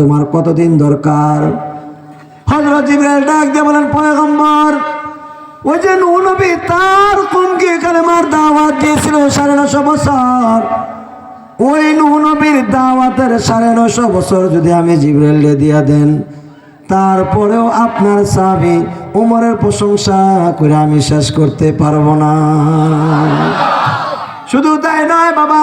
তোমার কতদিন দরকার? হজরত জিব্রাইল ডাক দিয়ে বলেন, পয়গম্বর, ওই যে নবী, তার কমকে কালেমার দাওয়াত দিয়েছিল সাড়ে নশো বছর। ওই নবীর দাওয়াতের সাড়ে নশো বছর যদি আমি জিব্রাইলকে দিয়া দেন, তারপরেও আপনার সাবি উমরের প্রশংসা করে আমি শেষ করতে পারব না। শুধু তাই নয় বাবা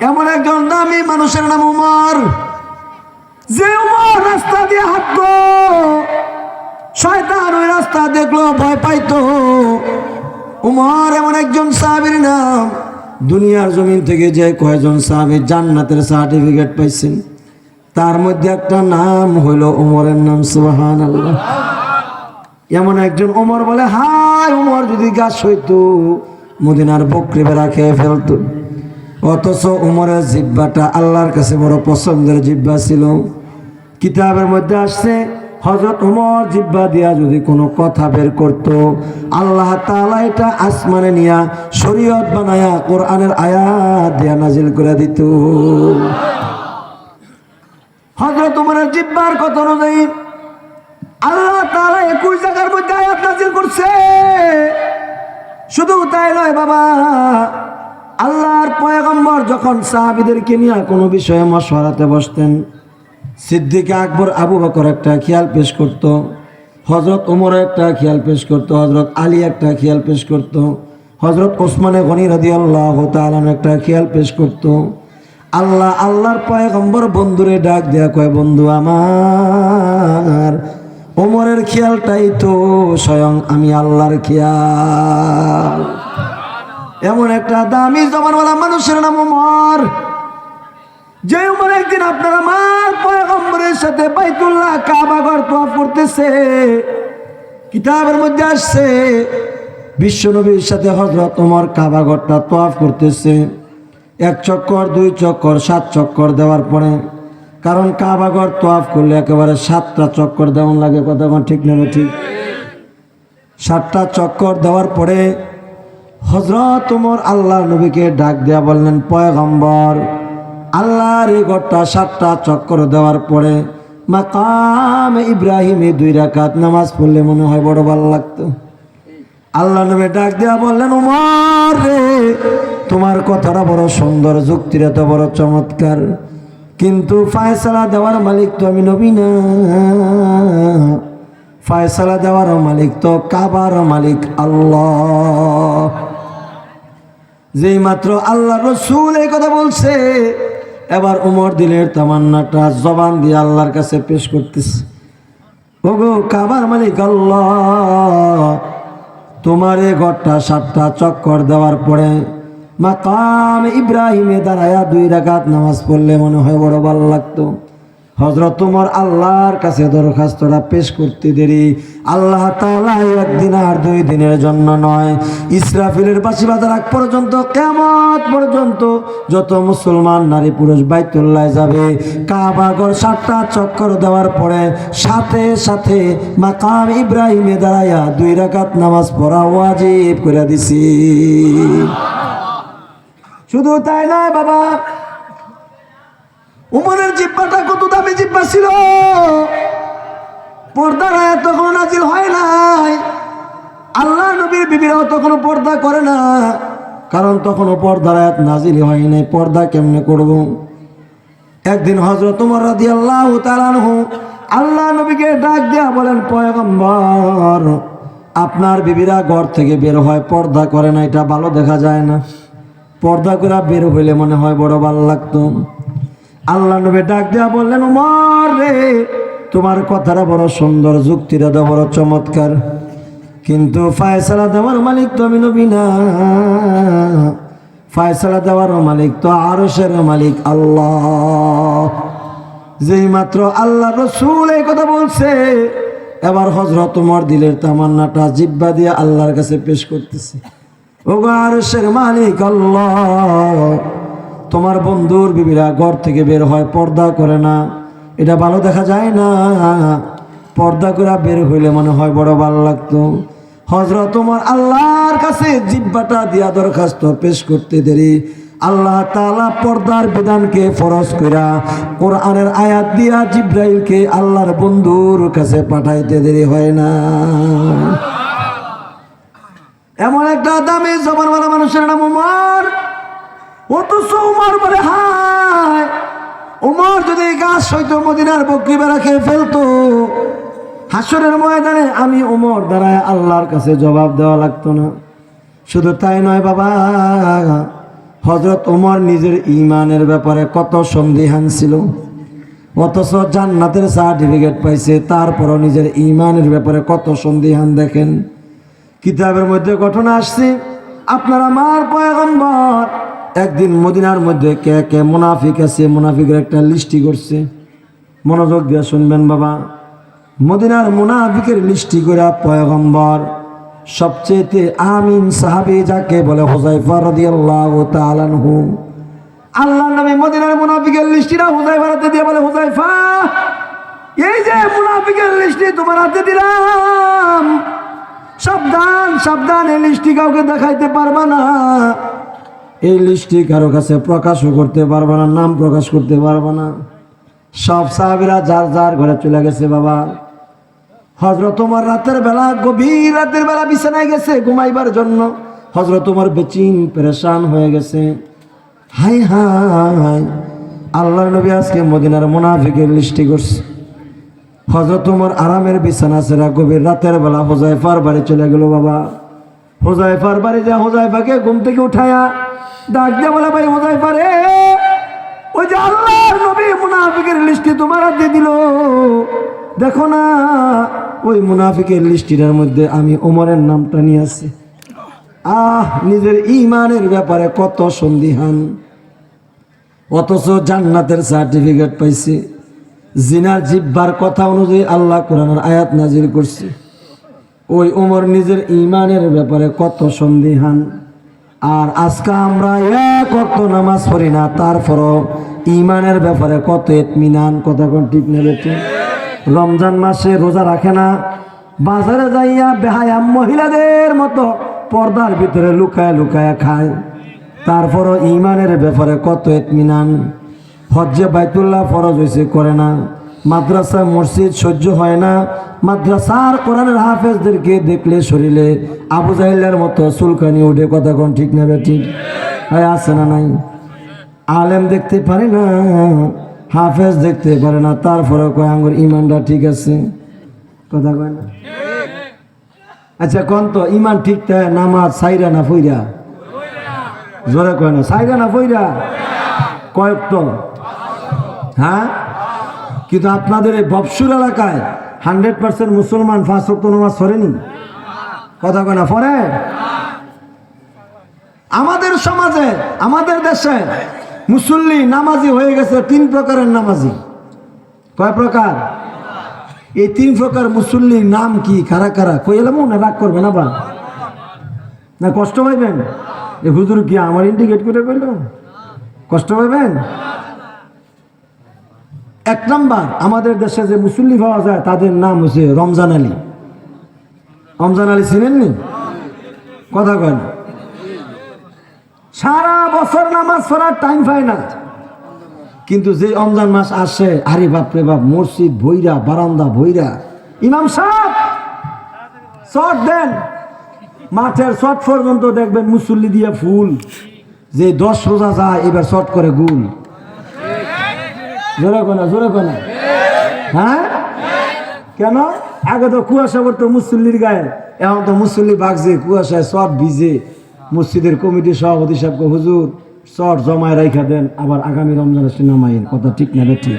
এমন একজন দামি মানুষের নাম উমর। যে উমর রাস্তা দিয়ে হাঁটতো, শয়তান ওই রাস্তা দেখল, ভয় পাইতো। উমর এমন একজন সাহাবীর নাম, দুনিয়ার জমিন থেকে যে কয়জন সাহাবী জান্নাতের সার্টিফিকেট পাইছেন, তার মধ্যে একটা নাম হইল উমরের নাম সুবহান আল্লাহ এমন একজন উমর বলে হাই উমর, যদি গাছ হইতো, মদিনার বকরি বেড়া খেয়ে ফেলতো। অথচ উমরের জিব্বাটা আল্লাহর কাছে বড় পছন্দের জিব্বা ছিল। কিতাবের মধ্যে আসছে হজরত উমর জিব্বা দিয়া যদি কোনো কথা বের করত, আল্লাহ তাআলা এটা আসমানে নিয়া শরীয়ত বানায়া কোরআনের আয়াত দিয়া নাজিল করে দিত। হজরত উমরের জিব্বার কথা অনুযায়ী আল্লাহ তাআলা একুশ জায়গার মধ্যে আয়াত নাজিল করছে। শুধু তাই নয়, বাবা আল্লাহর পয়গম্বর যখন সাহাবিদেরকে নিয়ে কোনো বিষয়ে মশওয়ারাতে বসতেন, সিদ্দিক আকবর আবু বকর একটা খেয়াল পেশ করত হজরত ওমর একটা খেয়াল পেশ করত হজরত আলী একটা খেয়াল পেশ করত হজরত ওসমানে গনি রাদি আল্লাহ তালান একটা খেয়াল পেশ করত। আল্লাহ, আল্লাহর পয়গম্বর বন্ধুরে ডাক দেয়া কয়, বন্ধু আমার, ওমরের খেয়ালটাই তো স্বয়ং আমি আল্লাহর খেয়াল। এমন একটা দামি জমানওয়ালা মানুষের নাম উমর। যে উমর একদিন আপনার আমার পয়গম্বরের সাথে বাইতুল্লাহ কাবাগর তোয়াফ করতেছে। কিতাবের মধ্যে আসছে, বিশ্বনবীর সাথে হজরত ওমর কাবাগরটা তোয়াফ করতেছে। এক চক্কর, দুই চক্কর, সাত চক্কর দেওয়ার পরে, কারণ কাবাগর তোয়াফ করলে একেবারে সাতটা চক্কর দেওয়ান লাগে, কথা ঠিক নেবে ঠিক? সাতটা চক্কর দেওয়ার পরে হজরত উমর আল্লাহ নবীকে ডাক দেয়া বললেন, পয়গম্বর, আল্লাহর এই ঘরটা সাতটা চক্কর দেওয়ার পরে মাকাম ইব্রাহিমে দুই রাকাত নামাজ পড়লে মনে হয় বড় ভালো লাগতো। আল্লাহ নবী ডাক দেয়া বললেন, উমর রে, তোমার কথাটা বড় সুন্দর, যুক্তির এত বড় চমৎকার। কিন্তু ফায়সালা দেওয়ার মালিক তো আমি নবী না। ফায়সালা দেওয়ার মালিক তো কাবার মালিক আল্লাহ। যেই মাত্র আল্লাহ রসুল এই কথা বলছে, এবার উমর দিলের তামান্নাটা জবান দিয়ে আল্লাহর কাছে পেশ করতেছে। ওগো কাবার মালিক আল্লাহ, তোমার এ ঘরটা সাতটা চক্কর দেওয়ার পরে মাকাম ইব্রাহিমে দাঁড়ায়া দুই রাকাত নামাজ পড়লে মনে হয় বড় ভালো লাগতো। হজরত তোমার আল্লাহর কাছে দরখাস্তটা পেশ করতে দেরি। আল্লাহ তাআলা একদিন আর দুই দিনের জন্য নয়। ইসরাফিলের বাসি বাজার আগ পর্যন্ত কেমত পর্যন্ত যত মুসলমান নারী পুরুষ বাইতুল্লাহ যাবে। কাবাগর সাতটা চক্কর দেওয়ার পরে সাথে সাথে মাকাম ইব্রাহিমে দাঁড়াইয়া দুই রাকাত নামাজ পড়া ওয়াজিব করে দিছি। শুধু তাই নয় বাবা উমরের জিব্বাটা কত দামি জিব্বা ছিল? পর্দার আয়াত তখন নাজিল হয় নাই। আল্লাহ নবীর বিবিরাও তখনও পর্দা করে না। কারণ তখনও পর্দার আয়াত নাজিল হয় নাই। পর্দা কেমনে করব? একদিন হজরত উমর রাদি আল্লাহ তালানহু আল্লাহ নবীকে ডাক দেয়া বলেন, পয়গম্বর, আপনার বিবিরা ঘর থেকে বের হয়, পর্দা করে না, এটা ভালো দেখা যায় না। পর্দা করে বের হইলে মনে হয় বড় ভালো লাগতো। আল্লাহ নবী ডাক দেয়া বললেন, উমর রে, তোমার কথাটা বড় সুন্দর, যুক্তিটা তো বড় চমৎকার। কিন্তু ফায়সালা দেওয়ার মালিক তো আমি নবী না। ফায়সালা দেওয়ার মালিক তো আরশের মালিক আল্লাহ। যেই মাত্র আল্লাহ রসুল এই কথা বলছে, এবার হজরত তোমার দিলের তামান্নাটা জিব্বা দিয়ে আল্লাহর কাছে পেশ করতেছে। ওগো আরশের মালিক আল্লাহ। তোমার বন্ধুর বিবিরা ঘর থেকে বের হয়, পর্দা করে না। এটা ভালো দেখা যায় না। পর্দা করে বের হইলে মনে হয় বড় ভালো লাগতো। হজরত তোমার আল্লাহর কাছে জিব্বাটা দিয়া দরখাস্ত পেশ করতে দেরি। আল্লাহ তালা পর্দার বিধানকে ফরজ কইরা কোরআনের আয়াত দিয়া জিব্রাইলকে আল্লাহর বন্ধুর কাছে পাঠাইতে দেরি হয় না। এমন একটা দামি জবানওয়ালা মানুষের নাম উমর অথচ উমর বলে, হায়, উমর যদি গাছ সইত মদিনার বকরি বেড়া খেয়ে ফেলতো, হাসরের ময়দানে আমি উমর দ্বারায় আল্লাহর কাছে জবাব দেওয়া লাগতো না। শুধু তাই নয় বাবা হজরত উমর নিজের ইমানের ব্যাপারে কত সন্দিহান ছিল। অথচ জান্নাতের সার্টিফিকেট পাইছে, তারপরও নিজের ইমানের ব্যাপারে কত সন্দিহান দেখেন। কিতাবের মধ্যে ঘটনা আসছে, আপনার আমার পয়গম্বর একদিন মদিনার মধ্যে কে কে মুনাফিক আছে, মুনাফিকের একটা লিস্টি করছে। মনোযোগ দিয়ে শুনবেন বাবা। মদিনার মুনাফিকের লিস্টি করে পয়গম্বর সবচেয়ে আমিন সাহাবি যাকে বলে হোজাইফা রাদিয়াল্লাহু তাআলা আনহু। আল্লাহ নবী মদিনার মুনাফিকের লিস্টিটা হুজাইফার হাতে দিয়ে বলে হুজাইফা এই যে মুনাফিকের লিস্টি তোমার হাতে দিলাম। সাবধান সাবধান, এই লিস্টি কাউকে দেখাইতে পারবা না। এই লিস্টি কারও কাছে প্রকাশও করতে পারবা না, নাম প্রকাশ করতে পারবা না। সব সাহাবিরা যার যার ঘরে চলে গেছে, বাবা। হজরত তোমার রাতের বেলা, গভীর রাতের বেলা বিছানায় গেছে ঘুমাইবার জন্য। হজরত তোমার বেচিন পেরেশান হয়ে গেছে। হাই হাই আল্লাহ নবী আজকে মদিনার মুনাফিকের লিস্টি করছে। হজরত তোমার আরামের বিছানা সেরা গভীর রাতের বেলা হোজাইফার বাড়ি চলে গেল, বাবা। হোজাইফার বাড়ি যা হোজাইফাকে ঘুম থেকে উঠায়া ডাক দিয়া বলে, ভাই হোজাইফা রে ওই যে আল্লাহর মুনাফিকের তোমার দেখো না, ওই মুনাফিকের লিস্টিটার মধ্যে আমি ওমরের নামটা নিয়ে আসি আহ, নিজের ইমানের ব্যাপারে কত সন্দিহান। অথচ জান্নাতের সার্টিফিকেট পাইছি। জিনার জিব্বার কথা অনুযায়ী আল্লাহ কোরআনের আয়াত নাজির করছে। ওই ওমর নিজের ইমানের ব্যাপারে কত সন্দিহান। আর আজকে আমরা এক অক্ত নামাজ পড়ি না, তারপরও ইমানের ব্যাপারে কত এতমিনান কত কোন ঠিক নেবে রমজান মাসে রোজা রাখে না, বাজারে যাইয়া বেহায়া মহিলাদের মতো পর্দার ভিতরে লুকায় লুকায় খায়। তারপরও ইমানের ব্যাপারে কত এতমিনান হজ্জে বাইতুল্লাহ ফরজ হয়েছে করে না। মাদ্রাসা মসজিদ সহ্য হয় না। মাদ্রাসার কোরআনের হাফেজদেরকে দেখলে শরীরে আবু জাহিল্লার মতো চুলকানি উঠে কথা কোন ঠিক নেবে ঠিক আছে না নাই? আলেম দেখতে পারে না, হাফেজ দেখতে পারে না তারপরে কয় আঙ্গুর ইমানটা ঠিক আছে? কথা কয় না? আচ্ছা কোন তো ইমান ঠিক থাকে নামাজ সাইরা না ফইরা? জোরে কয় না, সাইরা না ফইরা? কয়েক তো? হ্যাঁ? কিন্তু আপনাদের এই বপসুর এলাকায় হান্ড্রেড পার্সেন্ট মুসলমান ফাঁস রক্ত নামাজ সরেনি কথা কয় না ফরে আমাদের সমাজে, আমাদের দেশে মুসল্লি নামাজি হয়ে গেছে তিন প্রকারের নামাজি। কয় প্রকার? এই তিন প্রকার মুসল্লির নাম কি, কারা কারা? কই এলাম না রাগ করবে না বা? না, কষ্ট পাইবেন? এ হুজুর কি আমার ইন্ডিকেট করে কইল কষ্ট পাইবেন? এক নম্বর, আমাদের দেশে যে মুসল্লি পাওয়া যায়, তাদের নাম হচ্ছে রমজান আলী। রমজান আলী চিনেননি? কথা কয় না। সারা বছর নামাজ পড়ার টাইম পায় না। কিন্তু যে রমজান মাস আসে, আরে বাপরে বাপ, মসজিদ ভৈরা, বারান্দা ভৈরা। ইমাম সাহেব, চট দেন। মাঠের শট পর্যন্ত দেখবেন মুসল্লি দিয়ে ফুল। যে দশ রোজা যায়, এবার শট করে গুল। জোরে কোনা জোরে কোনা হ্যাঁ? কেন? আগে তো কুয়াশা পড়তো মুসল্লির গায়ে, এখন তো মুসল্লি বাগছে, কুয়াশায় সব ভিজে। মসজিদের কমিটির সভাপতি সাহেবকে হুজুর চট জমায় রাইখা দেন, আবার আগামী রমজান আসলে নামাইন কথা ঠিক না ঠিক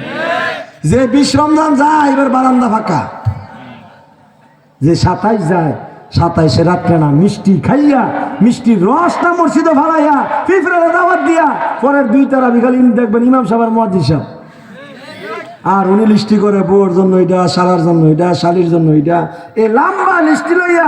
যে বিশ রমজান যায়, এবার বারান্দা ফাঁকা। যে সাতাইশ যায়, সাতাইশে রাত্রে না মিষ্টি খাইয়া, মিষ্টির রসটা মসজিদে ভাড়াইয়া ফিফরে দাওয়াত দিয়া, পরের দুই তারা বিকাল দেখবেন ইমাম সাহেব মহাজি সাহেব। আর উনি লিস্টি করে বউর জন্য, এটা শালার জন্য, এটা শালির জন্য, এটা। এই লম্বা লিস্টি লইয়া